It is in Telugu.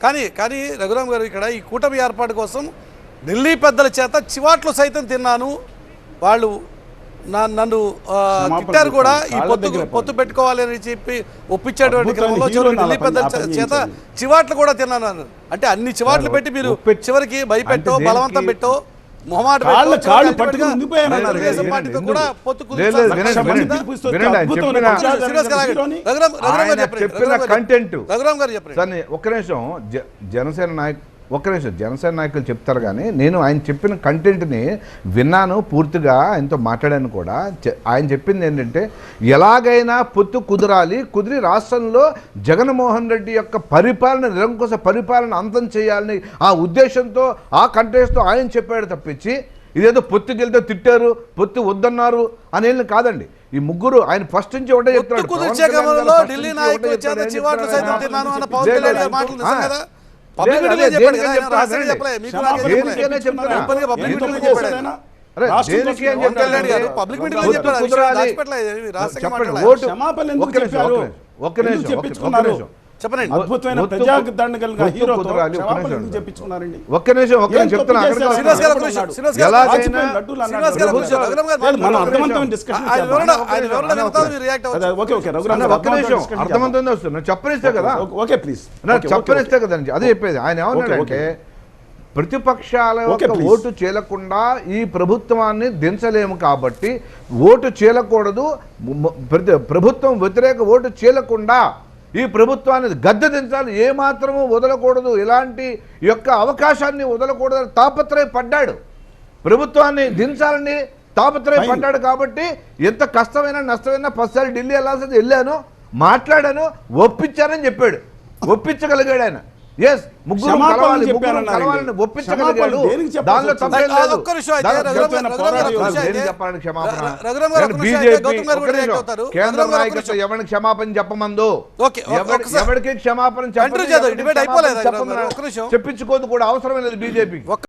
కానీ కానీ రఘురామ్ గారు ఇక్కడ ఈ కూటమి ఏర్పాటు కోసం ఢిల్లీ పెద్దల చేత చివాట్లు సైతం తిన్నాను వాళ్ళు నన్ను తిట్టారు కూడా ఈ పొత్తు పొత్తు పెట్టుకోవాలి అని చెప్పి ఒప్పించేటువంటి క్రమంలో ఢిల్లీ పెద్దల చేత. చివాట్లు కూడా తిన్నాను. అంటే అన్ని చివాట్లు పెట్టి మీరు చివరికి భయపెట్టో బలవంతం పెట్టో కాళ్ళు- కాళ్ళు పట్టుకుని? కూడా చెప్పిన- కంటెంట్ ఒక్క నిమిషం జనసేన నాయక్ ఒక్క నిమిషం జనసేన నాయకులు చెప్తారు కానీ నేను ఆయన చెప్పిన కంటెంట్ని విన్నాను పూర్తిగా ఆయనతో మాట్లాడాను కూడా. ఆయన చెప్పింది ఏంటంటే ఎలాగైనా పొత్తు కుదరాలి కుదిరి రాష్ట్రంలో జగన్మోహన్ రెడ్డి యొక్క పరిపాలన నిరంకుశ పరిపాలన అంతం చేయాలని ఆ ఉద్దేశంతో ఆ కంటెస్ట్తో ఆయన చెప్పాడు తప్పించి ఇదేదో పొత్తుకెళ్తే తిట్టారు పొత్తు వద్దన్నారు అనేది కాదండి. ఈ ముగ్గురు ఆయన ఫస్ట్ నుంచి ఒకటే చెప్తున్నాడు. చెప్పాడు. ఓటు క్షమాపణ ఎందుకు చెప్పారు? చెప్పించుకున్నారు? చెప్పనండి. అద్భుతమైన హీరోతో చెప్పించుకున్నారండి. ఒక్క నిమిషం ఒక్క నిమిషం చెప్తున్నా. అర్థవంతమైన డిస్కషన్ ఓకే ఓకే రఘురామ్ ఒక్క నిమిషం వస్తుంది చెప్పనిస్తే కదా. చేద్దాం. ఓకే ప్లీజ్ నా చెప్పనిస్తే కదండి అదే చెప్పేది. ఆయన ఏమన్నాడంటే. ప్రతిపక్షాల. ఓటు చీలకుండా ఈ ప్రభుత్వాన్ని దించలేము కాబట్టి ఓటు ప్రతి ప్రభుత్వం వ్యతిరేక ఓటు చీలకుండా ఈ ప్రభుత్వాన్ని గద్దె దించాలి ఏ మాత్రము వదలకూడదు. ఇలాంటి యొక్క అవకాశాన్ని వదలకూడదు తాపత్రయపడ్డాడు. ప్రభుత్వాన్ని దించాలని తాపత్రయపడ్డాడు కాబట్టి ఎంత కష్టమైనా నష్టమైనా పదిసార్లు ఢిల్లీ వెళ్ళాల్సింది వెళ్ళాను మాట్లాడాను ఒప్పించానని చెప్పాడు. ఒప్పించగలిగాడు ఆయన. ఎస్ ముగ్గురు కలవాలి ముగ్గురు. కలవాలని ఒప్పించగలిగాడు దానిలో? తప్పేం లేదు. చెప్పాలని క్షమాపణ. బీజేపీ. కేంద్ర నాయకత్వం. ఎవరికి క్షమాపణ చెప్పమందు? ఎవరికి క్షమాపణ చెప్పమని. చెప్పించుకోదు కూడా అవసరం లేదు బీజేపీ